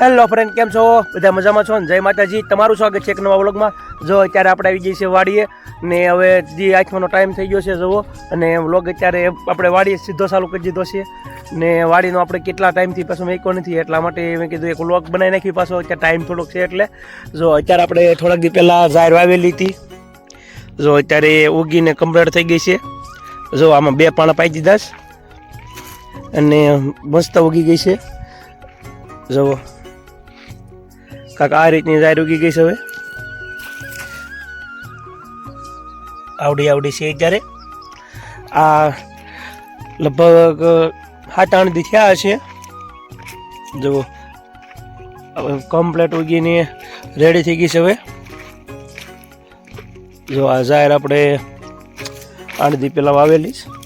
Hello friend કેમ છો? બધા મજામાં છો ને? જય માતાજી. તમારું સ્વાગત છે એક નવા વ્લોગમાં. જો અત્યારે આપણે આવી જઈએ છીએ વાડીએ ને હવે જે આંખમાંનો ટાઈમ થઈ ગયો છે, જુઓ. અને વ્લોગ અત્યારે આપણે વાડીએ સીધો ચાલુ કરી દીધો છે. ને વાડીનો આપણે કેટલા ટાઈમથી પાછો મેક્યો નથી, એટલા માટે મેં કીધું એક વ્લોગ બનાવી નાખી પાછો. અત્યારે ટાઈમ થોડોક છે એટલે. જો અત્યારે આપણે થોડાક દી પહેલાં જાહેર વાવેલી હતી. જો અત્યારે ઉગીને કમ્પ્લીટ થઈ ગઈ છે. જો આમાં બે પાણા પાઈ દીધા અને મસ્ત ઉગી ગઈ છે. જુઓ. કાંક, આ રીતની જાહેર ઉગી ગઈ છે હવે. આવડી આવડી છે અત્યારે. આ લગભગ સાત, આઠ દી થયા હશે. જુઓ. હવે કમ્પ્લેટ ઉગીને રેડી થઈ ગઈ છે હવે. જો આ જાહેર આપણે આઠ દી પહેલાં વાવેલી છે.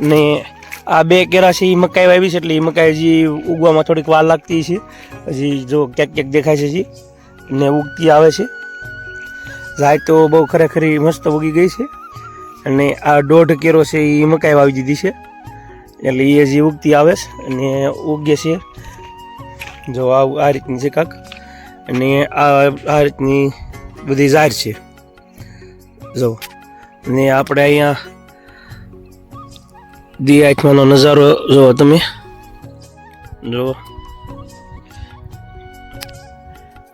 ને આ બે કેરા છે એ મકાઈ વાવી છે એટલે એ મકાઈ હજી ઉગવામાં થોડીક વાર લાગતી છે. હજી જો ક્યાંક ક્યાંક દેખાય છે હજી. ને ઉગતી આવે છે. જાય તો બહુ ખરેખર મસ્ત ઉગી ગઈ છે. અને આ દોઢ કેરો છે એ મકાઈ વાવી દીધી છે. એટલે એ હજી ઉગતી આવે છે અને ઉગે છે. જો આ આ રીતની છે કાંક. અને આ આ રીતની બધી ઝાડ છે. જો. ને આપણે અહીંયા દી આઠમાનો નજારો જુઓ તમે. જુઓ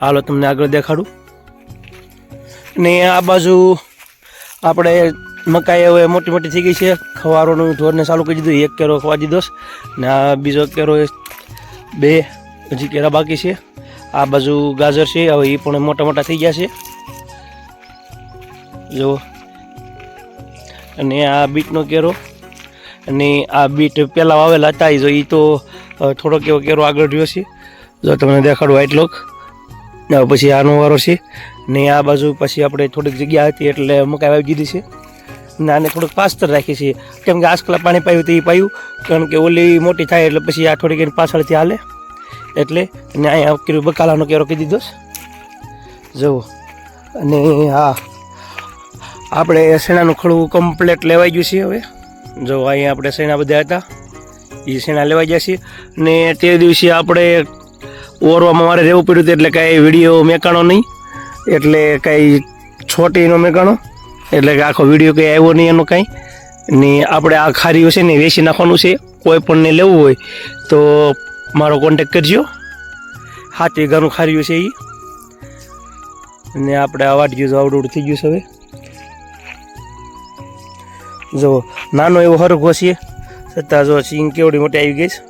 હાલો, તમને આગળ દેખાડું. ને આ બાજુ આપણે મકાઈ હવે મોટી મોટી થઈ ગઈ છે. ખવારોનું ઢોરને ચાલુ કરી દીધું. એક કેરો ખવા દીધો ને આ બીજો કેરો બે. હજી કેરા બાકી છે. આ બાજુ ગાજર છે. હવે એ પણ મોટા મોટા થઈ ગયા છે. જુઓ અને આ બીટનો કેરો. અને આ બીટ પહેલાં વાવેલા હતા એ જો એ તો થોડોક એવો કેરો આગળ રહ્યો છે. જો તમને દેખાડું આટલોક પછી આનો વારો છે. ને આ બાજુ પછી આપણે થોડીક જગ્યા હતી એટલે મકાઈ વાવી દીધી છે. ને આને થોડુંક પાસ્તર રાખી છીએ. કેમ કે આજકાલ પાણી પાયું તો એ પાયું. કારણ કે ઓલી મોટી થાય એટલે પછી આ થોડીક એની પાછળથી હાલે. એટલે ને અહીંયા કર્યું, બકાલાનો કેરો કહી દીધો જુઓ. અને હા આપણે શેણાનું ખડું કમ્પ્લેટ લેવાઈ ગયું છે હવે. જો અહીંયા આપણે શેણા બધા હતા એ શેણા લેવા ગયા છીએ. ને તે દિવસે આપણે ઓરવામાં મારે રહેવું પડ્યું હતું એટલે કાંઈ વીડિયો મેકાણો નહીં. એટલે કાંઈ છોટીનો મેકાણો. એટલે કે આખો વીડિયો કંઈ આવ્યો નહીં એનો કાંઈ. ને આપણે આ ખારીઓ છે ને વેચી નાખવાનું છે. કોઈ પણને લેવું હોય તો મારો કોન્ટેક કરજો. હાથ વીઘાનું ખારીયું છે એ ને આપણે આ વાટક્યું તો આવડું થઈ ગયું છે હવે. જો, નાનો એવો હરખો છે. છતાં જો સિંગ કેવડી મોટી આવી ગઈ છે.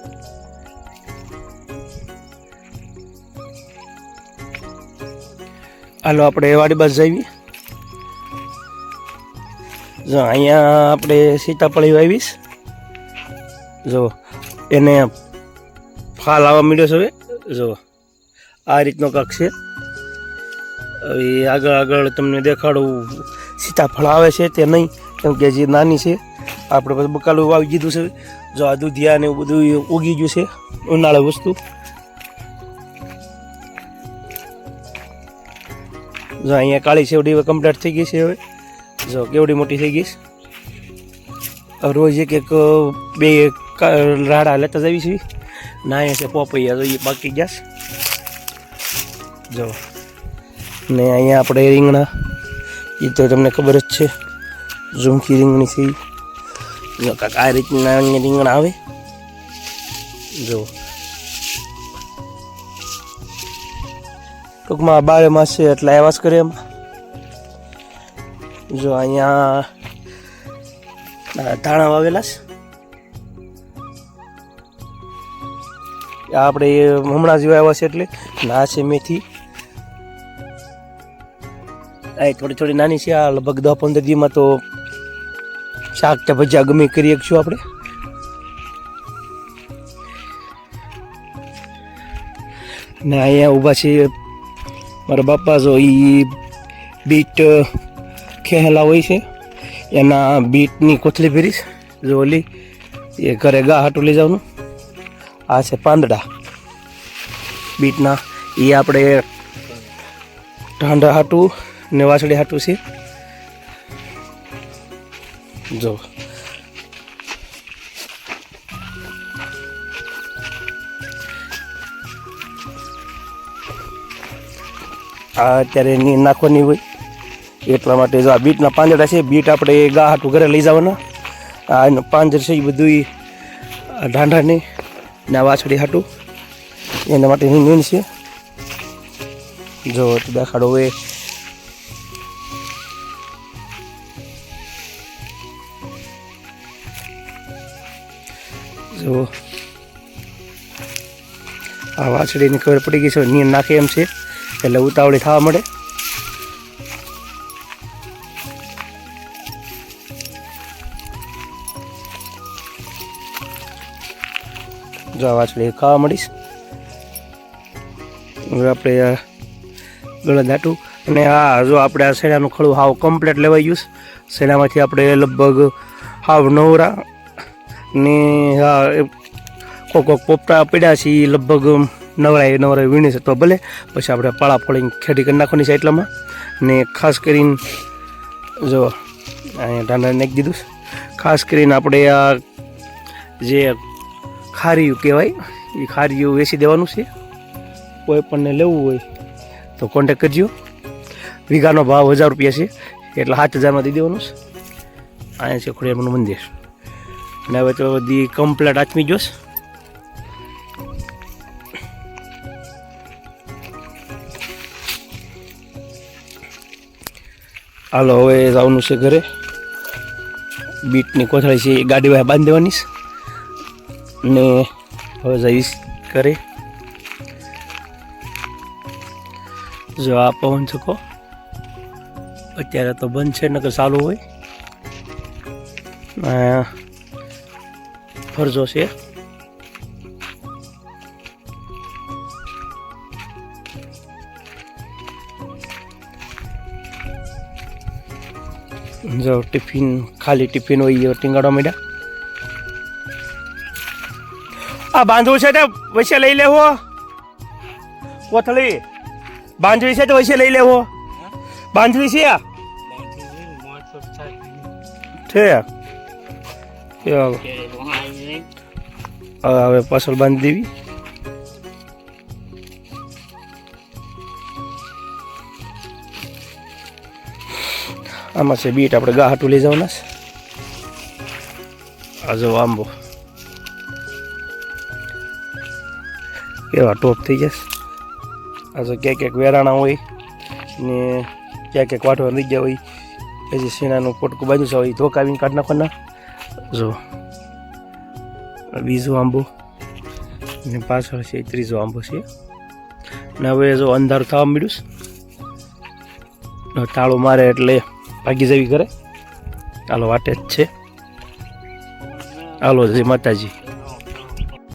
હાલો, આપણે વાડી બાજુ જઈએ જો, અહીંયા આપણે સીતાફળી વાવીશ. જો, એને ફાલ આવવા માંડ્યો છે હવે. જો, આ રીતનો કાંક છે. હવે આગળ આગળ તમને દેખાડું. સીતાફળ આવે છે તે નહીં, કેમ કે જે નાની છે, આપણે પછી બકાલું વાવી દીધું છે. જો આ દૂધિયા ને એવું બધું ઉગી ગયું છે, ઉનાળે વસ્તુ. જો અહીંયા કાળી સેવડી હવે કમ્પ્લીટ થઈ ગઈ છે હવે. જો કેવડી મોટી થઈ ગઈ છે. રોજ એક એક, બે રાડા લેતા જ આવી છે ના, અહીંયા છે પોપૈયા જો એ બાકી ગયા છે. જો. ને અહીંયા આપણે રીંગણા. એ તો તમને ખબર જ છે. ઝુમકી રીંગણી છે કાંક આ રીતના રીંગણા આવે. જો. ટૂંકમાં બારે માસ છે એટલે આવ્યા જ કરે એમ. જો અહીંયા ધાણા વાવેલા છે. આપણે હમણાં જ આવ્યા છે એટલે ના છે મેથી. આ થોડી થોડી નાની છે, આ લગભગ દસ પંદર દીમાં તો શાક કે ભજીયા ગમે કરી શકશું આપણે. ને અહીંયા ઊભા છે મારા બાપા જો એ બીટ ખેલા હોય છે. એના બીટની કોથળી ભરીશ. જો ઓલી, એ ઘરે ગા હાટું લઈ જવાનું. આ છે પાંદડા. બીટના એ આપણે ઢાંડા હાટું ને વાછડી હાટું છે. જો. આ અત્યારે એની નાખવાની હોય. એટલા માટે જો આ બીટના પાંજરા છે, બીટ આપણે ગા હાટું ઘરે લઈ જવાના. આ એનું પાંજર છે, એ બધું ઢાંઢાની ને આ વાછડી હાટું. એના માટે એની મેન છે. જો દેખાડો હવે જો, આ વાછડીની ખબર પડી ગઈ છે નીર નાખે એમ છે, એટલે ઉતાવળી થવા મળે. જો આ વાછડી ખાવા મળીશ હવે આપણે આ ગળા દાટું. અને આ જો આપણે આ શેણાનું ખળું હાવ કમ્પ્લેટ લેવાઈ ગયું છે. શેણામાંથી આપણે લગભગ હાવ નવરા ને હા કોક કોક પોપટા પડ્યા છે એ લગભગ નવરાય નવરાય વીણી છે તો ભલે. પછી આપણે પાળા ફોળીને ખેડી કરી નાખવાની છે એટલામાં. ને ખાસ કરીને, જો, અહીંયા ટાંડા નાખી દીધું. ખાસ કરીને આપણે આ જે ખારીયું કહેવાય એ ખારીયું વેચી દેવાનું છે. કોઈ પણને લેવું હોય તો કોન્ટેક કરજો. વીઘાનો ભાવ હજાર રૂપિયા છે, એટલે સાત હજારમાં દઈ દેવાનું છે. અહીંયા છે ખોડિયારનું મંદિર. અને હવે તો બધી કમ્પ્લેટ આચમી જોશ હાલો, હવે જવાનું છે ઘરે. બીટની કોથળી છે, એ ગાડી વાય બાંધી દેવાની ને હવે જઈશ ઘરે. જો આ પવન શકો અત્યારે તો બંધ છે, નકર ચાલુ હોય. ફરજો છે. જો ટિફિન ખાલી ટિફિન હોય એ ટીંગાડવા માંડ્યા. આ બાંધવું છે તે વૈસે લઈ લેવો. કોથળી. બાંધવી છે તો વૈસે લઈ લેવો. બાંધવી છે આ? હવે પાછળ બાંધી દેવી. આમાં છે બીટ, આપણે ગા હાટું લઈ જવાના છે. આ જો આંબો. એવા ટોપ થઈ જશે. આ જો ક્યાંક ક્યાંક વેરાણા હોય ને ક્યાંક ક્યાંક વાટવા લઈ ગયા હોય, પછી શીણાનું પોટકું બાજુ છે હોય ધોકાવીને કાઢ નાખવાના. જો બીજો આંબો. ને પાછળ છે ત્રીજો આંબો છે. ને હવે જો અંધારું થવા મળ્યું તાળું મારે એટલે ભાગી જવી કરે હાલો વાટે જ છે. હાલો જય માતાજી.